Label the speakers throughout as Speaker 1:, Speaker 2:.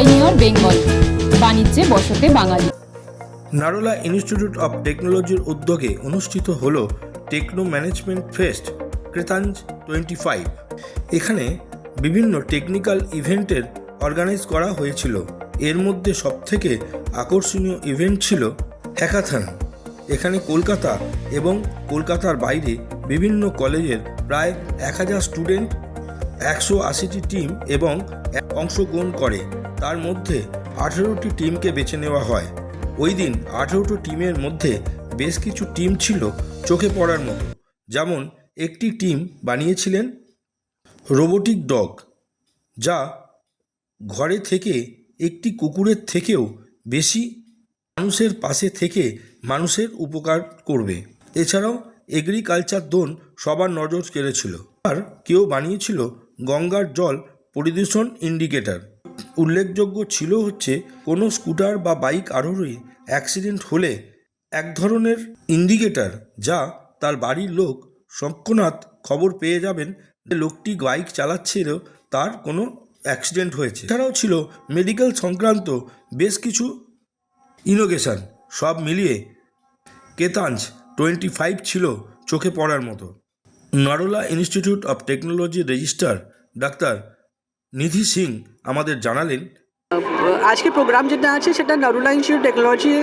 Speaker 1: Pioneer Bengal বাণিজ্যে বসতে বাঙালি।
Speaker 2: নারোলা institute of টেকনোলজির উদ্যোগে অনুষ্ঠিত হল টেকনো ম্যানেজমেন্ট ফেস্ট ক্রেতাঞ্জ টোয়েন্টি ফাইভ এখানে বিভিন্ন টেকনিক্যাল ইভেন্টের অর্গানাইজ করা হয়েছিল। এর মধ্যে সবথেকে আকর্ষণীয় ইভেন্ট ছিল হ্যাকাথন এখানে কলকাতা এবং কলকাতার বাইরে বিভিন্ন কলেজের প্রায় এক হাজার স্টুডেন্ট একশো আশিটি টিম এবং অংশগ্রহণ করে। তার মধ্যে আঠেরোটি টিমকে বেছে নেওয়া হয়। ওই দিন আঠেরোটি টিমের মধ্যে বেশ কিছু টিম ছিল চোখে পড়ার মতো। যেমন, একটি টিম বানিয়েছিলেন রোবোটিক ডগ, যা ঘরে থেকে একটি কুকুরের থেকেও বেশি মানুষের পাশে থেকে মানুষের উপকার করবে। এছাড়াও এগ্রিকালচার দোন সবার নজর কেড়েছিল। আর কেউ বানিয়েছিল গঙ্গার জল পরিদূষণ ইন্ডিকেটর। উল্লেখযোগ্য ছিল হচ্ছে, কোনো স্কুটার বা বাইক আরোহী অ্যাক্সিডেন্ট হলে এক ধরনের ইন্ডিকেটার যা তার বাড়ির লোক তৎক্ষণাৎ খবর পেয়ে যাবেন যে লোকটি বাইক চালাচ্ছিল, তার কোনো অ্যাক্সিডেন্ট হয়েছে। এছাড়াও ছিল মেডিকেল সংক্রান্ত বেশ কিছু ইনোভেশন সব মিলিয়ে কেতাঞ্জ টোয়েন্টি ফাইভ ছিল চোখে পড়ার মতো। Narula institute of technology registrar doctor Nidhi Singh আমাদের জানালেন
Speaker 3: আজকে প্রোগ্রাম যেটা আছে, সেটা নারুলা ইনস্টিটিউট টেকনোলজি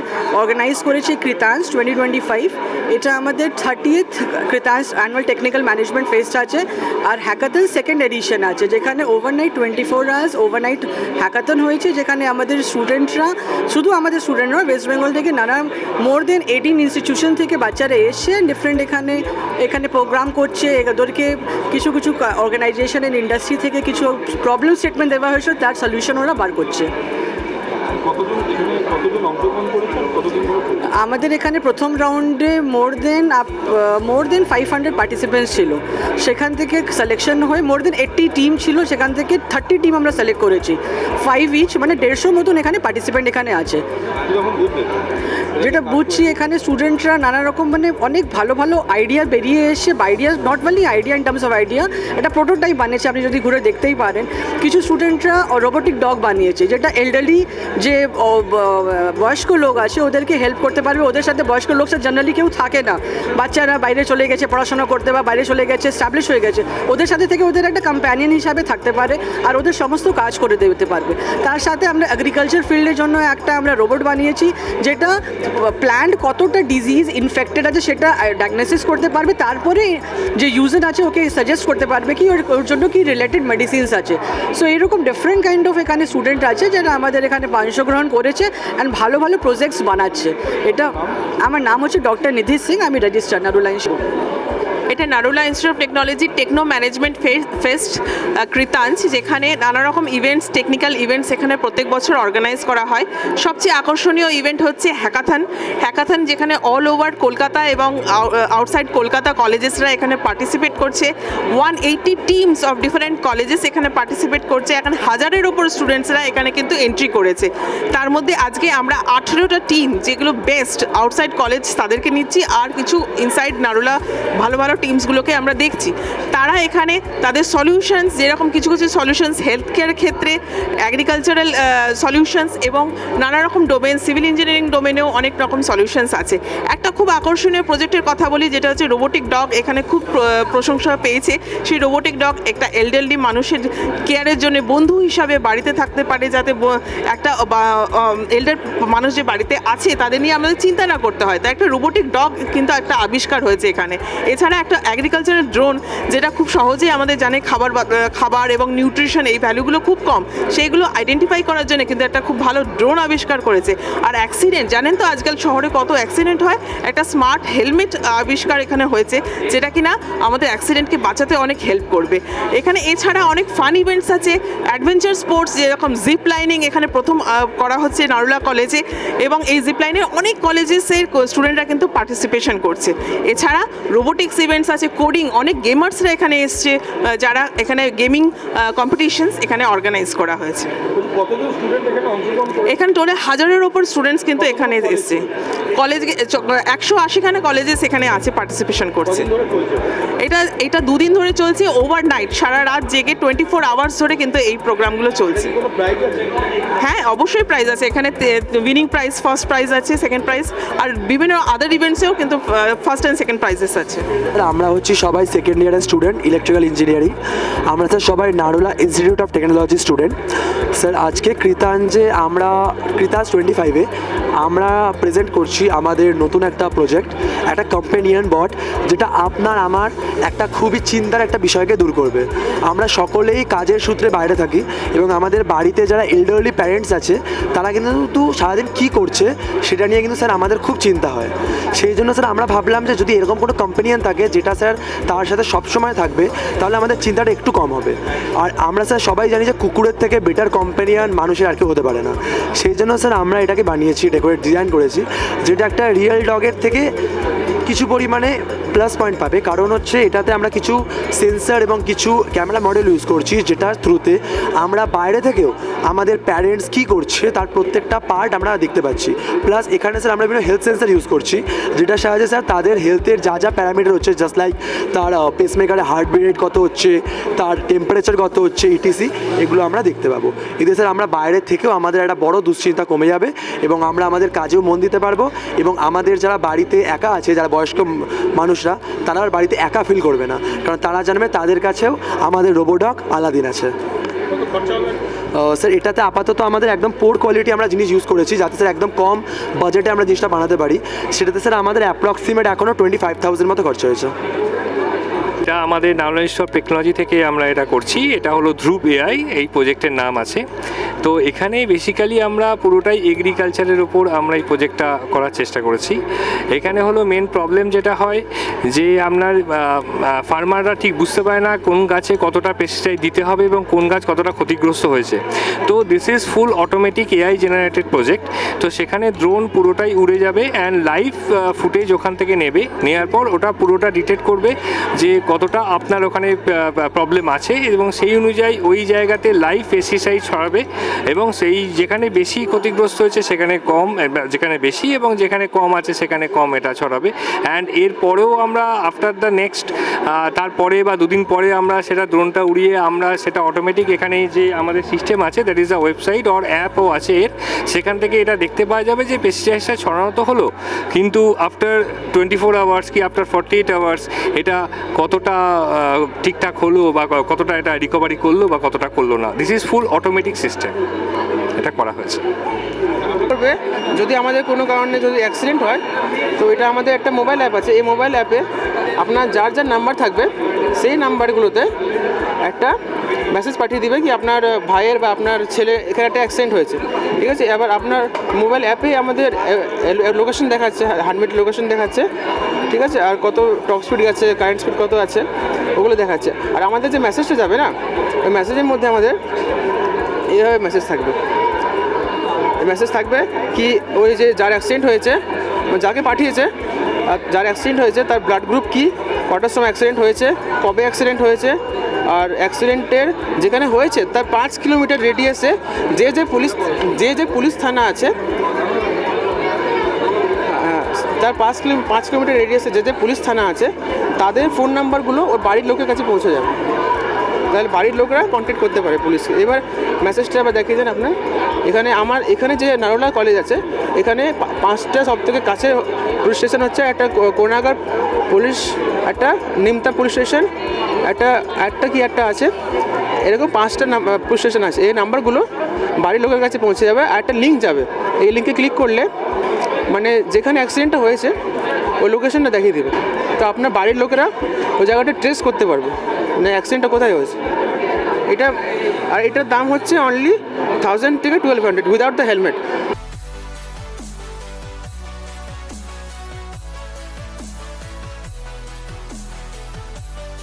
Speaker 3: অর্গানাইজ করেছে কৃতাংশ টোয়েন্টি টোয়েন্টি ফাইভ এটা আমাদের থার্টিয়েথ কৃতাংশ অ্যানুয়াল টেকনিক্যাল ম্যানেজমেন্ট ফেস্ট আছে, আর হ্যাকাথন সেকেন্ড এডিশন আছে, যেখানে overnight twenty four hours overnight hackathon হয়েছে, যেখানে আমাদের স্টুডেন্টরা শুধু আমাদের স্টুডেন্টরা ওয়েস্ট বেঙ্গল থেকে নানা মোর দেন এইটিন ইনস্টিটিউশন থেকে বাচ্চারা এসে ডিফারেন্ট এখানে এখানে প্রোগ্রাম করছে। ওদেরকে কিছু কিছু অর্গানাইজেশন অ্যান্ড ইন্ডাস্ট্রি থেকে কিছু প্রবলেম স্টেটমেন্ট দেওয়া হয়েছে, তার সলিউশন ওরা বার করছে।
Speaker 4: কতজন এখানে কতজন অংশগ্রহণ করেছেন কতজন?
Speaker 3: আমাদের এখানে প্রথম রাউন্ডে more than more than five hundred participants ছিল। সেখান থেকে সিলেকশন হয়ে মোর দেন এইট্টি টিম ছিল, সেখান থেকে থার্টি টিম আমরা সিলেক্ট করেছি। ফাইভ ইচ মানে দেড়শো মতন এখানে পার্টিসিপেন্ট এখানে আছে। যেটা বুঝছি এখানে স্টুডেন্টরা নানা রকম মানে অনেক ভালো ভালো আইডিয়া বেরিয়ে এসে idea not only idea in terms of idea এটা প্রোটোটাইপ বানিয়েছে, আপনি যদি ঘুরে দেখতেই পারেন। কিছু স্টুডেন্টরা রোবোটিক ডগ বানিয়েছে, যেটা এল্ডারলি যে বয়স্ক লোক আছে, ওদেরকে হেল্প করতে পারবে। ওদের সাথে বয়স্ক লোক জেনারেলি কেউ থাকে না। বাচ্চারা বাইরে চলে গেছে, পড়াশোনা করতে বা বাইরে চলে গেছে স্টাবলিশ হয়ে গেছে। ওদের সাথে থেকে ওদের একটা কম্প্যানিয়ন হিসাবে থাকতে পারে আর ওদের সমস্ত কাজ করে দিতে পারবে। তার সাথে আমরা এগ্রিকালচার ফিল্ডের জন্য একটা আমরা রোবট বানিয়েছি, যেটা প্ল্যান্ট কতটা ডিজিজ ইনফেক্টেড আছে সেটা ডায়াগনোসিস করতে পারবে। তারপরে যে ইউজার আছে ওকে সাজেস্ট করতে পারবে কি ওর ওর জন্য কি রিলেটেড মেডিসিনস আছে। সো এরকম ডিফারেন্ট কাইন্ড অফ এখানে স্টুডেন্ট আছে যারা আমাদের এখানে অংশগ্রহণ করেছে অ্যান্ড ভালো ভালো প্রজেক্টস বানাচ্ছে। এটা আমার নাম হচ্ছে ডক্টর নিধি সিং আমি রেজিস্টার নারুলাইন
Speaker 5: এটা Narula institute of technology techno management fest Kritanj যেখানে নানা রকম ইভেন্টস টেকনিক্যাল ইভেন্টস এখানে প্রত্যেক বছর অর্গানাইজ করা হয়। সবচেয়ে আকর্ষণীয় ইভেন্ট হচ্ছে হ্যাকাথন হ্যাকাথন যেখানে অল ওভার কলকাতা এবং আউটসাইড কলকাতা কলেজেসরা এখানে পার্টিসিপেট করছে। One eighty teams of different colleges এখানে পার্টিসিপেট করছে। এখন হাজারের ওপর স্টুডেন্টসরা এখানে কিন্তু এন্ট্রি করেছে। তার মধ্যে আজকে আমরা আঠেরোটা টিম যেগুলো বেস্ট আউটসাইড কলেজ তাদেরকে নিচ্ছি। আর কিছু ইনসাইড নারুলা ভালো ভালো টিমসগুলোকে আমরা দেখছি, তারা এখানে তাদের সলিউশনস যেরকম কিছু কিছু সলিউশনস হেলথ কেয়ার ক্ষেত্রে অ্যাগ্রিকালচারাল সলিউশনস এবং নানা রকম ডোমেন সিভিল ইঞ্জিনিয়ারিং ডোমেনেও অনেক রকম সলিউশনস আছে। একটা খুব আকর্ষণীয় প্রজেক্টের কথা বলি, যেটা হচ্ছে রোবোটিক ডগ এখানে খুব প্র- প্রশংসা পেয়েছে। সেই রোবোটিক ডগ একটা এলডেলডি মানুষের কেয়ারের জন্য বন্ধু হিসাবে বাড়িতে থাকতে পারে, যাতে একটা এল্ডার মানুষ যে বাড়িতে আছে, তাদের নিয়ে আমাদের চিন্তা না করতে হয়। তাই একটা রোবোটিক ডগ কিন্তু একটা আবিষ্কার হয়েছে এখানে। এছাড়া একটা অ্যাগ্রিকালচারাল ড্রোন যেটা খুব সহজেই আমাদের জানে খাবার খাবার এবং নিউট্রিশন এই ভ্যালুগুলো খুব কম। সেইগুলো আইডেন্টিফাই করার জন্য কিন্তু একটা খুব ভালো ড্রোন আবিষ্কার করেছে। আর অ্যাক্সিডেন্ট জানেন তো আজকাল শহরে কত অ্যাক্সিডেন্ট হয়? একটা স্মার্ট হেলমেট আবিষ্কার এখানে হয়েছে, যেটা কিনা আমাদের অ্যাক্সিডেন্টকে বাঁচাতে অনেক হেল্প করবে। এখানে এছাড়া অনেক ফান ইভেন্টস আছে অ্যাডভেঞ্চার স্পোর্টস যেরকম জিপ লাইনিং এখানে প্রথম করা হচ্ছে নারুলা কলেজে এবং এই জিপ লাইনের অনেক কলেজেসের স্টুডেন্টরা কিন্তু পার্টিসিপেশন করছে। এছাড়া রোবোটিক্স ইভেন্ট ইভেন্টস আছে কোডিং অনেক গেমার্সরা এখানে এসছে যারা এখানে গেমিং কম্পিটিশনস এখানে অর্গানাইজ করা হয়েছে।
Speaker 4: এখানে
Speaker 5: টোটাল হাজারের ওপর স্টুডেন্টস কিন্তু এখানে এসছে। কলেজ একশো আশিখানে কলেজে সেখানে আছে পার্টিসিপেশন করছে। এটা এটা দুদিন ধরে চলছে ওভার নাইট সারা রাত জেগে টোয়েন্টি ফোর আওয়ার্স ধরে কিন্তু এই প্রোগ্রামগুলো চলছে। হ্যাঁ অবশ্যই প্রাইজ আছে। এখানে উইনিং প্রাইজ ফার্স্ট প্রাইজ আছে সেকেন্ড প্রাইজ আর বিভিন্ন আদার ইভেন্টসেও কিন্তু ফার্স্ট অ্যান্ড সেকেন্ড প্রাইজেস আছে।
Speaker 6: আমরা হচ্ছি সবাই সেকেন্ড ইয়ারের স্টুডেন্ট ইলেকট্রিক্যাল ইঞ্জিনিয়ারিং আমরা স্যার সবাই Narula institute of technology student sir আজকে কৃতাঞ্জে আমরা, কৃতাঞ্জ টোয়েন্টি ফাইভে আমরা প্রেজেন্ট করছি আমাদের নতুন একটা প্রজেক্ট একটা কম্পেনিয়ন বট যেটা আপনার আমার একটা খুবই চিন্তার একটা বিষয়কে দূর করবে। আমরা সকলেই কাজের সূত্রে বাইরে থাকি এবং আমাদের বাড়িতে যারা এল্ডারলি প্যারেন্টস আছে, তারা কিন্তু সারাদিন কী করছে সেটা নিয়ে কিন্তু স্যার আমাদের খুব চিন্তা হয়। সেই জন্য স্যার আমরা ভাবলাম যে যদি এরকম কোনো কম্পেনিয়ান থাকে যেটা স্যার তার সাথে সবসময় থাকবে, তাহলে আমাদের চিন্তাটা একটু কম হবে। আর আমরা স্যার সবাই জানি যে কুকুরের থেকে বেটার কম্পেনিয়ান মানুষের আর কেউ হতে পারে না। সেই জন্য স্যার আমরা এটাকে বানিয়েছি ডেকোরেট ডিজাইন করেছি, যেটা একটা রিয়েল ডগের থেকে কিছু পরিমাণে প্লাস পয়েন্ট পাবে। কারণ হচ্ছে এটাতে আমরা কিছু সেন্সার এবং কিছু ক্যামেরা মডেল ইউজ করছি যেটার থ্রুতে আমরা বাইরে থেকেও আমাদের প্যারেন্টস কী করছে তার প্রত্যেকটা পার্ট আমরা দেখতে পাচ্ছি। প্লাস এখানে স্যার আমরা বিভিন্ন হেলথ সেন্সার ইউজ করছি, যেটার সাহায্যে স্যার তাদের হেলথের যা যা প্যারামিটার হচ্ছে জাস্ট লাইক তার পেসমেকারের হার্ট রেট কত হচ্ছে, তার টেম্পারেচার কত হচ্ছে ইটিসি এগুলো আমরা দেখতে পাবো। এতে স্যার আমরা বাইরে থেকেও আমাদের একটা বড় দুশ্চিন্তা কমে যাবে এবং আমরা আমাদের কাজেও মন দিতে পারব এবং আমাদের যারা বাড়িতে একা আছে, যারা বয়স্ক মানুষরা তারা আর বাড়িতে একা ফিল করবে না। কারণ তারা জানবে তাদের কাছেও আমাদের রোবোডক আলাদিন আছে। স্যার এটাতে আপাতত আমাদের একদম পোর কোয়ালিটি আমরা জিনিস ইউজ করেছি, যাতে স্যার একদম কম বাজেটে আমরা জিনিসটা বানাতে পারি। সেটাতে স্যার আমাদের অ্যাপ্রক্সিমেট এখনও টোয়েন্টি ফাইভ থাউজেন্ড মতো খরচা হয়েছে।
Speaker 7: এটা আমাদের নারায়ণ সব টেকনোলজি থেকে আমরা এটা করছি। এটা হলো ধ্রুব এআই এই প্রজেক্টের নাম আছে। তো এখানে বেসিক্যালি আমরা পুরোটাই এগ্রিকালচারের ওপর আমরা এই প্রজেক্টটা করার চেষ্টা করেছি। এখানে হলো মেন প্রবলেম যেটা হয়, যে আপনার ফার্মাররা ঠিক বুঝতে পারে না কোন গাছে কতটা পেস্টিসাইড দিতে হবে এবং কোন গাছ কতটা ক্ষতিগ্রস্ত হয়েছে। তো this is full automatic AI generated project তো সেখানে ড্রোন পুরোটাই উড়ে যাবে অ্যান্ড লাইভ ফুটেজ ওখান থেকে নেবে। নেওয়ার পর ওটা পুরোটা ডিটেক্ট করবে যে কতটা আপনার ওখানে প্রবলেম আছে এবং সেই অনুযায়ী ওই জায়গাতে লাইভ পেস্টিসাইড ছড়াবে এবং সেই যেখানে বেশি ক্ষতিগ্রস্ত হয়েছে সেখানে কম যেখানে বেশি এবং যেখানে কম আছে সেখানে কম এটা ছড়াবে। অ্যান্ড এরপরেও আমরা আফটার দ্য নেক্সট তারপরে বা দুদিন পরে আমরা সেটা ড্রোনটা উড়িয়ে আমরা সেটা অটোমেটিক এখানে যে আমাদের সিস্টেম আছে that is a website or অ্যাপও আছে এর, সেখান থেকে এটা দেখতে পাওয়া যাবে যে পেস্টিসাইডটা ছড়ানো তো হলো, কিন্তু আফটার টোয়েন্টি ফোর আওয়ার্স কি আফটার ফর্টি এইট আওয়ার্স এটা কতটা আহ, ঠিকঠাক হলো বা কতটা এটা রিকভারি করল বা কতটা করল না। This is full automatic system এটা করা হয়েছে।
Speaker 8: যদি আমাদের কোনো কারণে যদি অ্যাক্সিডেন্ট হয় তো এটা আমাদের একটা মোবাইল অ্যাপ আছে। এই মোবাইল অ্যাপে আপনার যার যার নাম্বার থাকবে সেই নাম্বারগুলোতে একটা মেসেজ পাঠিয়ে দিবে কি আপনার ভাইয়ের বা আপনার ছেলে এখানে একটা অ্যাক্সিডেন্ট হয়েছে। ঠিক আছে? এবার আপনার মোবাইল অ্যাপেই আমাদের লোকেশন দেখাচ্ছে হান্ড্রেড লোকেশন দেখাচ্ছে। ঠিক আছে? আর কত টপ স্পিড আছে কারেন্ট স্পিড কত আছে, ওগুলো দেখাচ্ছে। আর আমাদের যে মেসেজটা যাবে না, ওই মেসেজের মধ্যে আমাদের এইভাবে মেসেজ থাকবে। মেসেজ থাকবে কি, ওই যে যার অ্যাক্সিডেন্ট হয়েছে, যাকে পাঠিয়েছে, আর যার অ্যাক্সিডেন্ট হয়েছে, তার ব্লাড গ্রুপ কি, কটার সময় অ্যাক্সিডেন্ট হয়েছে, কবে অ্যাক্সিডেন্ট হয়েছে, আর অ্যাক্সিডেন্টের যেখানে হয়েছে, তার পাঁচ কিলোমিটার রেডিয়াসে যে যে পুলিশ, যে যে পুলিশ থানা আছে তার পাঁচ কিলো পাঁচ কিলোমিটার রেডিয়াসে যে যে পুলিশ থানা আছে, তাদের ফোন নাম্বারগুলো ওর বাড়ির লোকের কাছে পৌঁছে যাবে। তাহলে বাড়ির লোকরা কন্ট্যাক্ট করতে পারে পুলিশকে। এবার মেসেজটা আবার দেখিয়ে দেন আপনার। এখানে আমার এখানে যে নারোলা কলেজ আছে, এখানে পাঁচটা সব থেকে কাছে পুলিশ স্টেশন হচ্ছে একটা কোনাগার পুলিশ, একটা নিমতা পুলিশ স্টেশন একটা একটা কি একটা আছে, এরকম পাঁচটা পুলিশ স্টেশন আছে। এই নাম্বারগুলো বাড়ির লোকের কাছে পৌঁছে যাবে আর একটা লিঙ্ক যাবে। এই লিঙ্কে ক্লিক করলে মানে যেখানে অ্যাক্সিডেন্টটা হয়েছে, ওই লোকেশনটা দেখিয়ে দেবে। তো আপনার বাড়ির লোকেরা ওই জায়গাটা ট্রেস করতে পারবে মানে অ্যাক্সিডেন্টটা কোথায় হয়েছে। এটা, আর এটার দাম হচ্ছে অনলি থাউজেন্ড থেকে twelve hundred without the helmet